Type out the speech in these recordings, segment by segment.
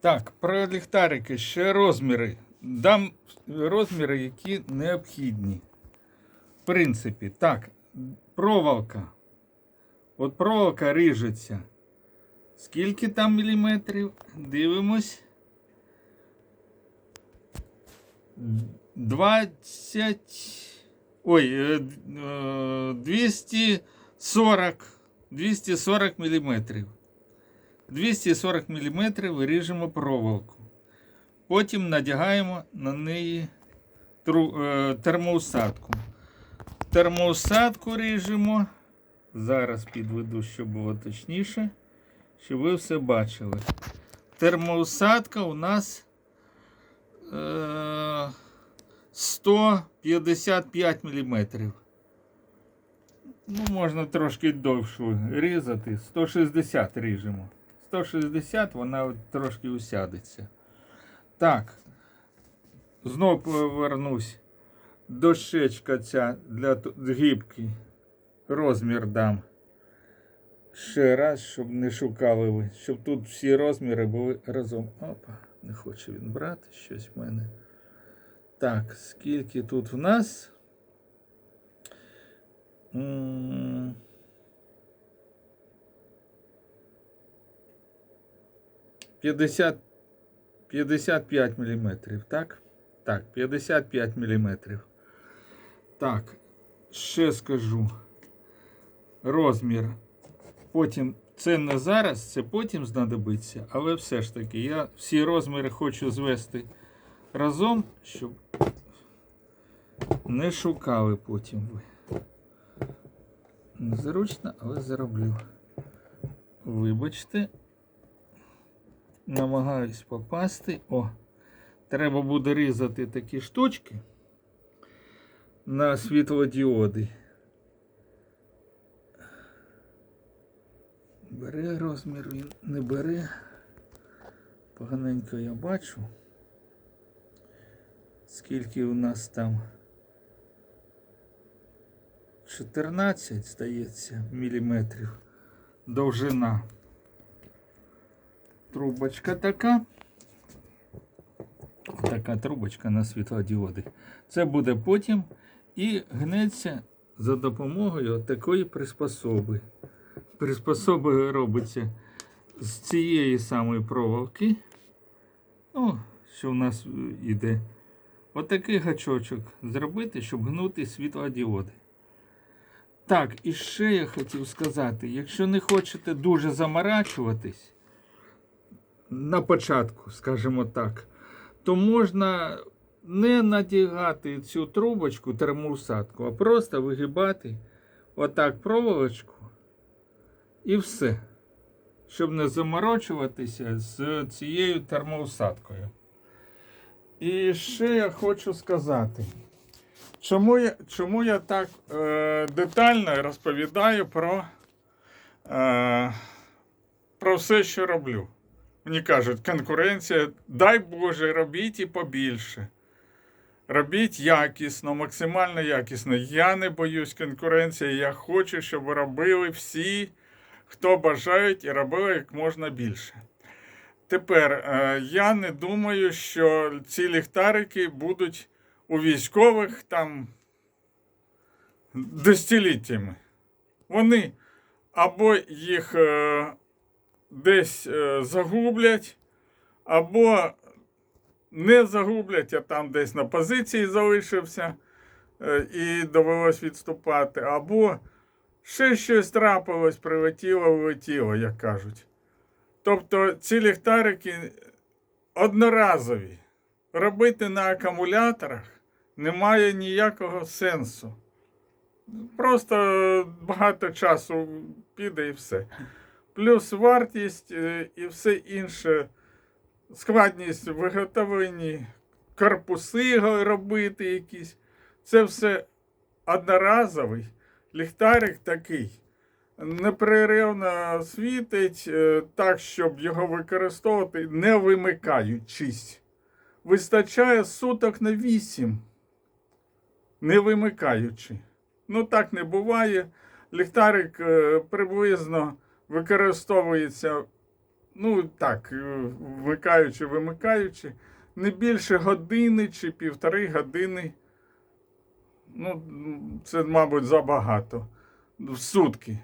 Так, про ліхтарики ще розміри. Дам розміри, які необхідні. В принципі, так, проволока. От проволока ріжеться. Скільки там міліметрів? Дивимось. 20. Ой, е, д- е, 240. 240 міліметрів. 240 мм ріжемо проволоку. Потім надягаємо на неї е, термоусадку. Термоусадку ріжемо. Зараз підведу, щоб було точніше, щоб ви все бачили. Термоусадка у нас е, 155 мм. Ну, можна трошки довше різати. 160 ріжемо. 160 вона трошки усядеться. Так. Знов повернусь. Дощечка ця для гібки. Розмір дам. Ще раз, щоб не шукали ви. Щоб тут всі розміри були разом. Опа, не хоче він брати щось в мене. Так, скільки тут в нас? М, П'ятдесят 55 міліметрів, так? Так, 55 міліметрів. Так, ще скажу. Розмір. Потім, це не зараз, це потім знадобиться, але все ж таки, я всі розміри хочу звести разом, щоб не шукали потім ви. Незручно, але зароблю. Вибачте. Намагаюсь попасти. О, треба буде різати такі штучки на світлодіоди. Бере розмір, він не бере. Поганенько я бачу. Скільки у нас там? 14, здається, міліметрів довжина. Трубочка така. Така трубочка на світлодіоди. Це буде потім і гнеться за допомогою такої приспособи. Приспособа робиться з цієї самої проволоки. Ну, що в нас іде. Отакий гачочок зробити, щоб гнути світлодіоди. Так, і ще я хотів сказати: якщо не хочете дуже заморачуватись, на початку, скажімо так, то можна не надягати цю трубочку термоусадку, а просто вигибати отак проволочку і все. Щоб не заморочуватися з цією термоусадкою. І ще я хочу сказати, чому я, чому я так е, детально розповідаю про, е, про все, що роблю. Мені кажуть, конкуренція, дай Боже, робіть і побільше. Робіть якісно, максимально якісно. Я не боюсь конкуренції. Я хочу, щоб робили всі, хто бажають, і робили як можна більше. Тепер е, я не думаю, що ці ліхтарики будуть у військових там десятиліттями. Вони або їх е, десь е, загублять, або не загублять, а там десь на позиції залишився е, і довелось відступати, або ще щось трапилось, прилетіло, влетіло, як кажуть. Тобто ці ліхтарики одноразові. Робити на акумуляторах немає ніякого сенсу. Просто багато часу піде і все. Плюс вартість е, і все інше, складність в виготовленні, корпуси робити якісь. Це все одноразовий. Ліхтарик такий. Непреривно світить е, так, щоб його використовувати, не вимикаючись. Вистачає суток на 8, не вимикаючи. Ну, так не буває. Ліхтарик е, приблизно використовується ну так, е, вмикаючи, вимикаючи, не більше години чи півтори години. Ну, це, мабуть, забагато. В сутки.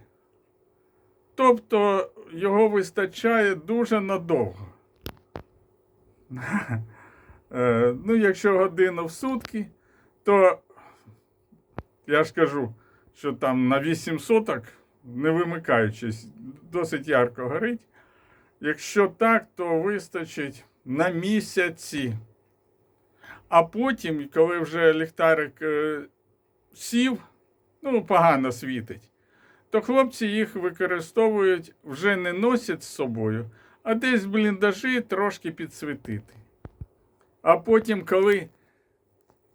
Тобто його вистачає дуже надовго. Е, Ну, якщо годину в сутки, то я ж кажу, що там на 8 соток, не вимикаючись, досить ярко горить. Якщо так, то вистачить на місяці. А потім, коли вже ліхтарик е, сів, ну, погано світить, то хлопці їх використовують, вже не носять з собою, а десь в бліндажі трошки підсвітити. А потім, коли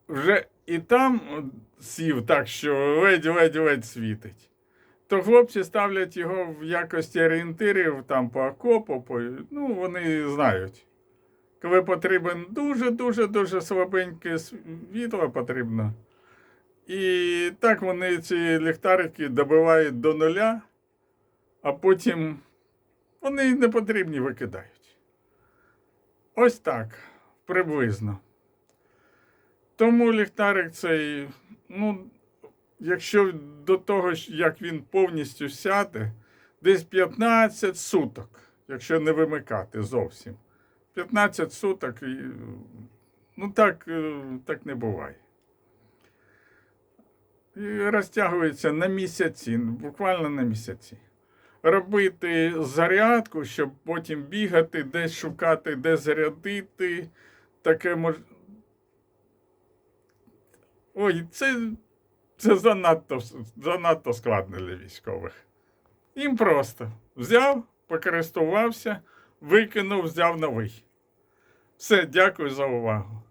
вже і там сів так, що ледь-ледь-ледь світить, то хлопці ставлять його в якості орієнтирів там по окопу, по, ну, вони знають. Коли потрібен дуже-дуже дуже слабеньке світло потрібно. І так вони ці ліхтарики добивають до нуля, а потім вони не потрібні викидають. Ось так, приблизно. Тому ліхтарик цей, ну, якщо до того, як він повністю сяде, десь 15 суток, якщо не вимикати зовсім. 15 суток, ну так, е, так не буває. І розтягується на місяці, буквально на місяці. Робити зарядку, щоб потім бігати, десь шукати, де зарядити. Таке мож... Ой, це, це занадто занадто складно для військових. Їм просто взяв, покористувався, викинув, взяв новий. Все, дякую за увагу.